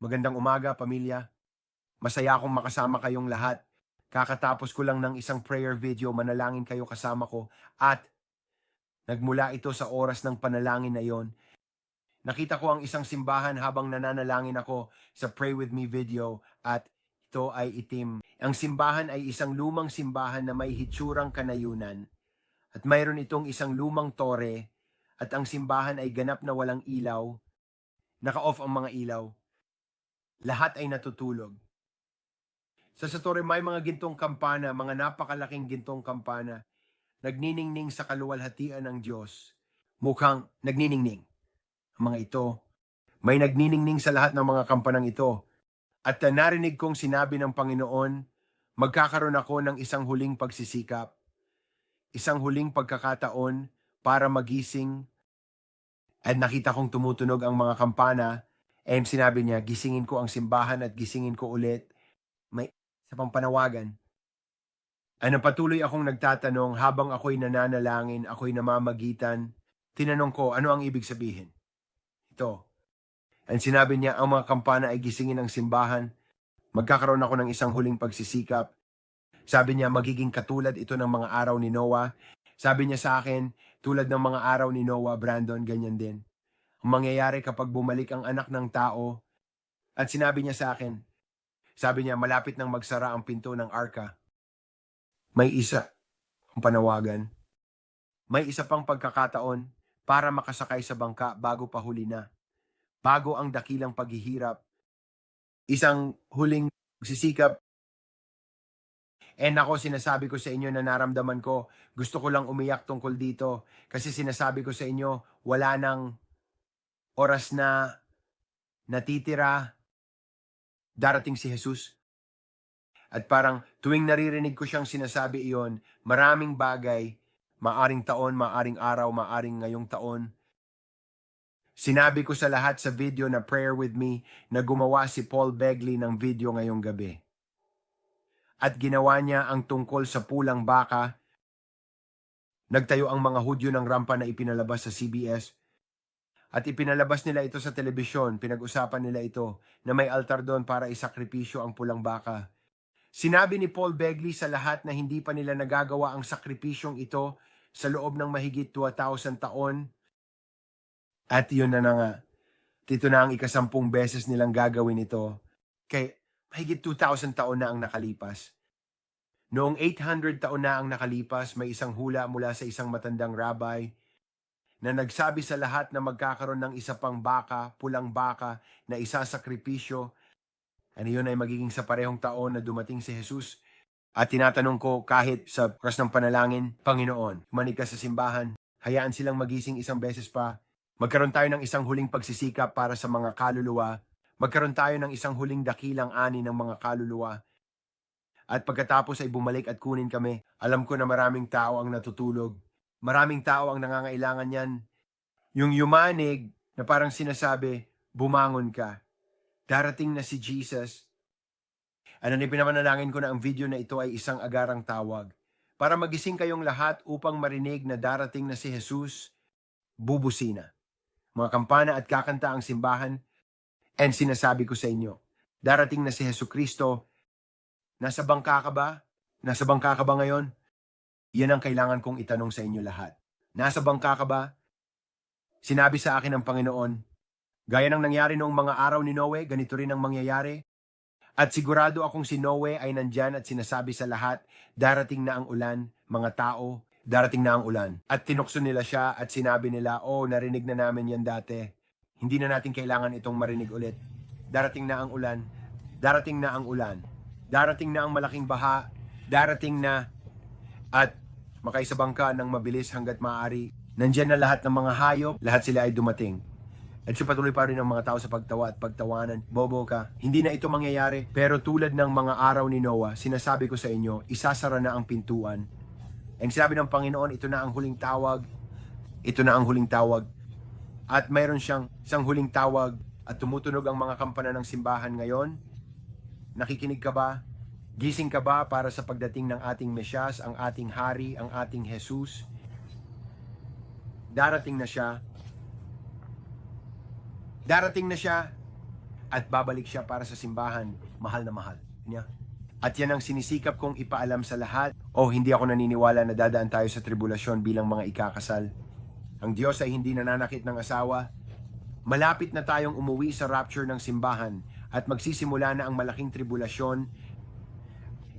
Magandang umaga, pamilya. Masaya akong makasama kayong lahat. Kakatapos ko lang ng isang prayer video, manalangin kayo kasama ko at nagmula ito sa oras ng panalangin na yon. Nakita ko ang isang simbahan habang nananalangin ako sa Pray With Me video at ito ay itim. Ang simbahan ay isang lumang simbahan na may hitsurang kanayunan at mayroon itong isang lumang tore at ang simbahan ay ganap na walang ilaw. Naka-off ang mga ilaw. Lahat ay natutulog. Sa Satore may mga gintong kampana, mga napakalaking gintong kampana, nagniningning sa kaluwalhatian ng Diyos. Mukhang nagniningning. Ang mga ito, may nagniningning sa lahat ng mga kampanang ito. At narinig kong sinabi ng Panginoon, magkakaroon ako ng isang huling pagsisikap, isang huling pagkakataon para magising. At nakita kong tumutunog ang mga kampana, and sinabi niya, gisingin ko ang simbahan at gisingin ko ulit. May sa pampanawagan. Ay patuloy akong nagtatanong habang ako'y nananalangin, ako'y namamagitan. Tinanong ko, ano ang ibig sabihin? Ito. And sinabi niya, ang mga kampana ay gisingin ang simbahan. Magkakaroon ako ng isang huling pagsisikap. Sabi niya, magiging katulad ito ng mga araw ni Noah. Sabi niya sa akin, tulad ng mga araw ni Noah, Brandon, ganyan din. Ang mangyayari kapag bumalik ang anak ng tao. At sinabi niya sa akin, sabi niya, malapit nang magsara ang pinto ng arka. May isa ang panawagan. May isa pang pagkakataon para makasakay sa bangka bago pa huli na. Bago ang dakilang paghihirap. Isang huling sisikap. And ako sinasabi ko sa inyo na naramdaman ko, gusto ko lang umiyak tungkol dito. Kasi sinasabi ko sa inyo, wala nang oras na natitira darating si Jesus. At parang tuwing naririnig ko siyang sinasabi iyon, maraming bagay, maaring taon, maaring araw, maaring ngayong taon. Sinabi ko sa lahat sa video na Prayer With Me na gumawa si Paul Begley ng video ngayong gabi. At ginawa niya ang tungkol sa pulang baka. Nagtayo ang mga Hudyo ng rampa na ipinalabas sa CBS at ipinalabas nila ito sa telebisyon, pinag-usapan nila ito, na may altar doon para isakripisyo ang pulang baka. Sinabi ni Paul Begley sa lahat na hindi pa nila nagagawa ang sakripisyong ito sa loob ng mahigit 2,000 taon. At yun na na nga, dito na ang ikasampung beses nilang gagawin ito. Kay mahigit 2,000 taon na ang nakalipas. Noong 800 taon na ang nakalipas, may isang hula mula sa isang matandang rabbi na nagsabi sa lahat na magkakaroon ng isa pang baka, pulang baka, na isa sakripisyo. Ano yun ay magiging sa parehong taon na dumating si Jesus. At tinatanong ko kahit sa oras ng panalangin, Panginoon, manig ka sa simbahan, hayaan silang magising isang beses pa. Magkaroon tayo ng isang huling pagsisikap para sa mga kaluluwa. Magkaroon tayo ng isang huling dakilang ani ng mga kaluluwa. At pagkatapos ay bumalik at kunin kami, alam ko na maraming tao ang natutulog maraming tao ang nangangailangan yan. Yung yumanig na parang sinasabi, bumangon ka. Darating na si Jesus. Ano ni pinamanalangin ko na ang video na ito ay isang agarang tawag. Para magising kayong lahat upang marinig na darating na si Jesus, bubusina. Mga kampana at kakanta ang simbahan. And sinasabi ko sa inyo, darating na si Heso Kristo. Nasa bangka ka ba? Nasa bangka ka ba ngayon? Yan ang kailangan kong itanong sa inyo lahat. Nasa bangka ka ba? Sinabi sa akin ng Panginoon, gaya ng nangyari noong mga araw ni Noe, ganito rin ang mangyayari. At sigurado akong si Noe ay nandyan at sinasabi sa lahat, darating na ang ulan, mga tao, darating na ang ulan. At tinukso nila siya at sinabi nila, oh, narinig na namin yan dati. Hindi na natin kailangan itong marinig ulit. Darating na ang ulan, darating na ang ulan, darating na ang malaking baha, darating na at makaisabang ka ng mabilis hanggat maaari. Nandyan na lahat ng mga hayop, lahat sila ay dumating. At siya patuloy pa rin ang mga tao sa pagtawa at pagtawanan. Bobo ka. Hindi na ito mangyayari. Pero tulad ng mga araw ni Noah, sinasabi ko sa inyo, isasara na ang pintuan. And sinabi ng Panginoon, ito na ang huling tawag. Ito na ang huling tawag. At mayroon siyang isang huling tawag at tumutunog ang mga kampana ng simbahan ngayon. Nakikinig ka ba? Gising ka ba para sa pagdating ng ating Mesyas, ang ating Hari, ang ating Jesus? Darating na siya. Darating na siya. at babalik siya para sa simbahan, mahal na mahal niya. At yan ang sinisikap kong ipaalam sa lahat. O hindi ako naniniwala na dadaan tayo sa tribulasyon bilang mga ikakasal. Ang Diyos ay hindi nananakit ng asawa. Malapit na tayong umuwi sa rapture ng simbahan at magsisimula na ang malaking tribulasyon.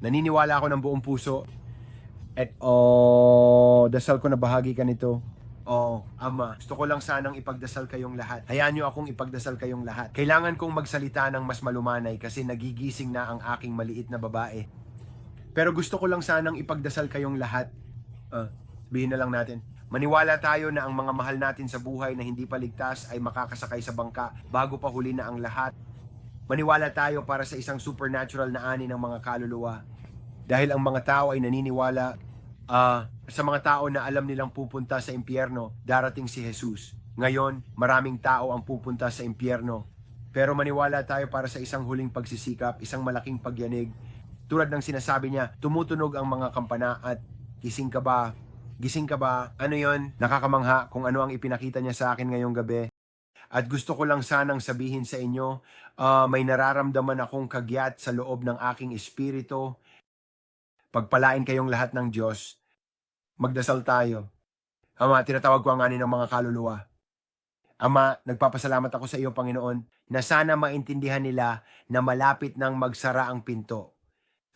Naniniwala ako ng buong puso. At oh, dasal ko na bahagi ka nito. Oh, Ama, gusto ko lang sanang ipagdasal kayong lahat. Hayaan niyo akong ipagdasal kayong lahat. Kailangan kong magsalita ng mas malumanay kasi nagigising na ang aking maliit na babae. Pero gusto ko lang sanang ipagdasal kayong lahat. Ah, sabihin na lang natin. Maniwala tayo na ang mga mahal natin sa buhay na hindi pa ligtas ay makakasakay sa bangka bago pa huli na ang lahat. Maniwala tayo para sa isang supernatural na ani ng mga kaluluwa. Dahil ang mga tao ay naniniwala ah, sa mga tao na alam nilang pupunta sa impyerno, darating si Jesus. Ngayon, maraming tao ang pupunta sa impyerno. Pero maniwala tayo para sa isang huling pagsisikap, isang malaking pagyanig. Tulad ng sinasabi niya, tumutunog ang mga kampana at gising ka ba? Gising ka ba? Ano yon? Nakakamangha kung ano ang ipinakita niya sa akin ngayong gabi. At gusto ko lang sanang sabihin sa inyo, ah, may nararamdaman akong kagyat sa loob ng aking espiritu. Pagpalain kayong lahat ng Diyos. Magdasal tayo. Ama, tinatawag ko ang ani ng mga kaluluwa. Ama, nagpapasalamat ako sa iyo, Panginoon, na sana maintindihan nila na malapit nang magsara ang pinto.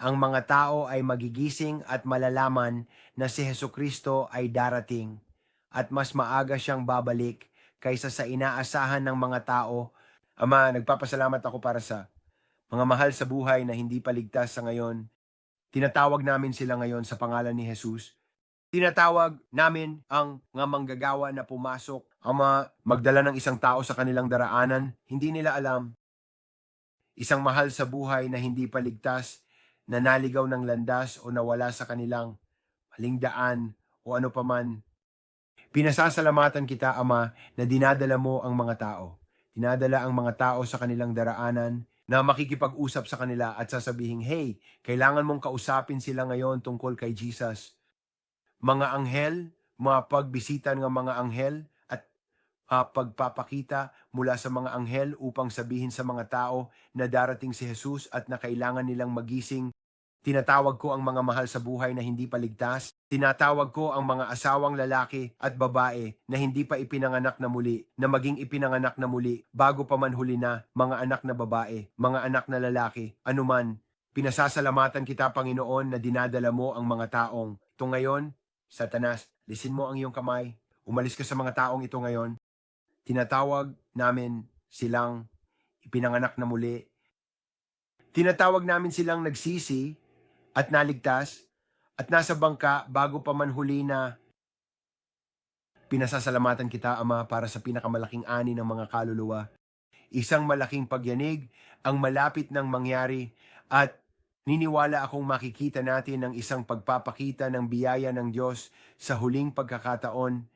Ang mga tao ay magigising at malalaman na si Heso Kristo ay darating at mas maaga siyang babalik kaysa sa inaasahan ng mga tao. Ama, nagpapasalamat ako para sa mga mahal sa buhay na hindi paligtas sa ngayon. Tinatawag namin sila ngayon sa pangalan ni Jesus. Tinatawag namin ang mga manggagawa na pumasok, ama magdala ng isang tao sa kanilang daraanan, hindi nila alam. Isang mahal sa buhay na hindi paligtas, na naligaw ng landas o nawala sa kanilang maling daan o ano paman. Pinasasalamatan kita, Ama, na dinadala mo ang mga tao. Dinadala ang mga tao sa kanilang daraanan na makikipag-usap sa kanila at sasabihin, Hey, kailangan mong kausapin sila ngayon tungkol kay Jesus. Mga anghel, mga pagbisita ng mga anghel at ah, pagpapakita mula sa mga anghel upang sabihin sa mga tao na darating si Jesus at na kailangan nilang magising. Tinatawag ko ang mga mahal sa buhay na hindi paligtas. Tinatawag ko ang mga asawang lalaki at babae na hindi pa ipinanganak na muli, na maging ipinanganak na muli bago pa man huli na mga anak na babae, mga anak na lalaki, anuman. Pinasasalamatan kita, Panginoon, na dinadala mo ang mga taong. Ito ngayon, Satanas, lisin mo ang iyong kamay. Umalis ka sa mga taong ito ngayon. Tinatawag namin silang ipinanganak na muli. Tinatawag namin silang nagsisi at naligtas at nasa bangka bago pa man huli na pinasasalamatan kita, Ama, para sa pinakamalaking ani ng mga kaluluwa. Isang malaking pagyanig ang malapit ng mangyari at niniwala akong makikita natin ang isang pagpapakita ng biyaya ng Diyos sa huling pagkakataon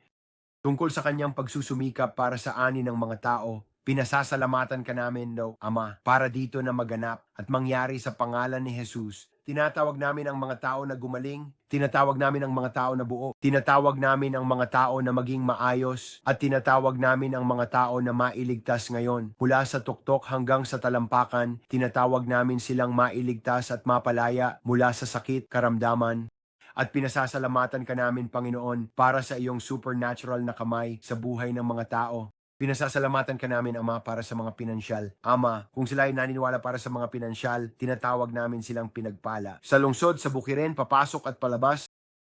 tungkol sa kanyang pagsusumikap para sa ani ng mga tao. Pinasasalamatan ka namin, no, Ama, para dito na maganap at mangyari sa pangalan ni Jesus. Tinatawag namin ang mga tao na gumaling, tinatawag namin ang mga tao na buo, tinatawag namin ang mga tao na maging maayos, at tinatawag namin ang mga tao na mailigtas ngayon. Mula sa tuktok hanggang sa talampakan, tinatawag namin silang mailigtas at mapalaya mula sa sakit, karamdaman, at pinasasalamatan ka namin, Panginoon, para sa iyong supernatural na kamay sa buhay ng mga tao. Pinasasalamatan ka namin, Ama, para sa mga pinansyal. Ama, kung sila ay naniniwala para sa mga pinansyal, tinatawag namin silang pinagpala. Sa lungsod, sa bukirin, papasok at palabas,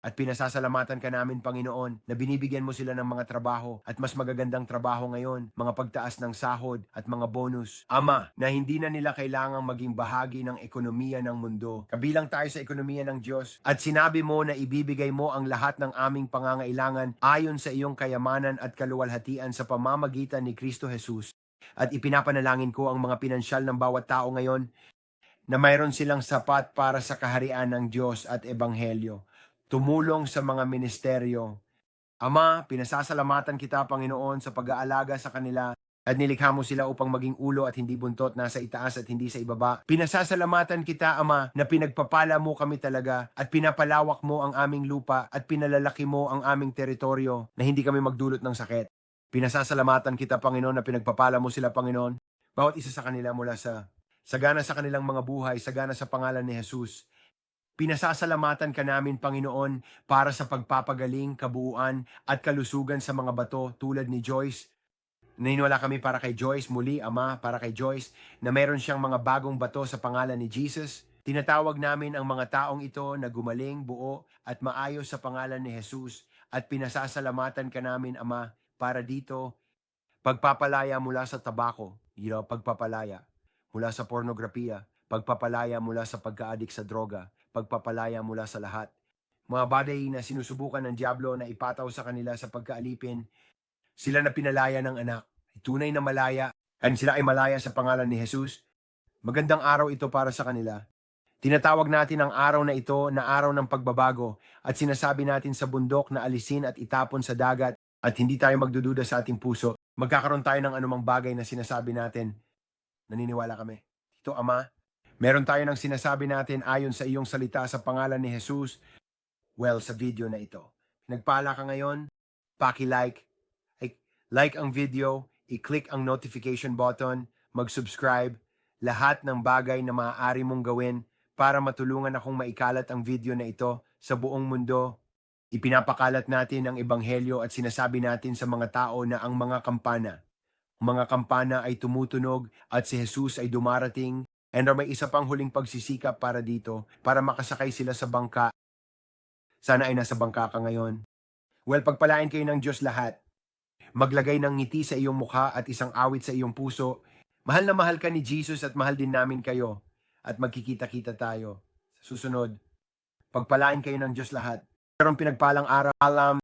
at pinasasalamatan ka namin, Panginoon, na binibigyan mo sila ng mga trabaho at mas magagandang trabaho ngayon, mga pagtaas ng sahod at mga bonus. Ama, na hindi na nila kailangang maging bahagi ng ekonomiya ng mundo. Kabilang tayo sa ekonomiya ng Diyos. At sinabi mo na ibibigay mo ang lahat ng aming pangangailangan ayon sa iyong kayamanan at kaluwalhatian sa pamamagitan ni Kristo Jesus. At ipinapanalangin ko ang mga pinansyal ng bawat tao ngayon na mayroon silang sapat para sa kaharian ng Diyos at Ebanghelyo tumulong sa mga ministeryo. Ama, pinasasalamatan kita, Panginoon, sa pag-aalaga sa kanila at nilikha mo sila upang maging ulo at hindi buntot, nasa itaas at hindi sa ibaba. Pinasasalamatan kita, Ama, na pinagpapala mo kami talaga at pinapalawak mo ang aming lupa at pinalalaki mo ang aming teritoryo na hindi kami magdulot ng sakit. Pinasasalamatan kita, Panginoon, na pinagpapala mo sila, Panginoon, bawat isa sa kanila mula sa sagana sa kanilang mga buhay, sagana sa pangalan ni Jesus. Pinasasalamatan ka namin, Panginoon, para sa pagpapagaling, kabuuan, at kalusugan sa mga bato tulad ni Joyce. Naniniwala kami para kay Joyce, muli, Ama, para kay Joyce, na meron siyang mga bagong bato sa pangalan ni Jesus. Tinatawag namin ang mga taong ito na gumaling, buo, at maayos sa pangalan ni Jesus. At pinasasalamatan ka namin, Ama, para dito, pagpapalaya mula sa tabako, you know, pagpapalaya mula sa pornografiya, pagpapalaya mula sa pagkaadik sa droga, pagpapalaya mula sa lahat. Mga bagay na sinusubukan ng Diablo na ipataw sa kanila sa pagkaalipin, sila na pinalaya ng anak, tunay na malaya, and sila ay malaya sa pangalan ni Jesus. Magandang araw ito para sa kanila. Tinatawag natin ang araw na ito na araw ng pagbabago at sinasabi natin sa bundok na alisin at itapon sa dagat at hindi tayo magdududa sa ating puso. Magkakaroon tayo ng anumang bagay na sinasabi natin. Naniniwala kami. Ito, Ama, meron tayo ng sinasabi natin ayon sa iyong salita sa pangalan ni Jesus. Well, sa video na ito. Nagpala ka ngayon, paki-like, like ang video, i-click ang notification button, mag-subscribe, lahat ng bagay na maaari mong gawin para matulungan akong maikalat ang video na ito sa buong mundo. Ipinapakalat natin ang ebanghelyo at sinasabi natin sa mga tao na ang mga kampana, mga kampana ay tumutunog at si Jesus ay dumarating and may isa pang huling pagsisikap para dito para makasakay sila sa bangka. Sana ay nasa bangka ka ngayon. Well, pagpalain kayo ng Diyos lahat. Maglagay ng ngiti sa iyong mukha at isang awit sa iyong puso. Mahal na mahal ka ni Jesus at mahal din namin kayo. At magkikita-kita tayo. Susunod, pagpalain kayo ng Diyos lahat. Pero pinagpalang araw, alam,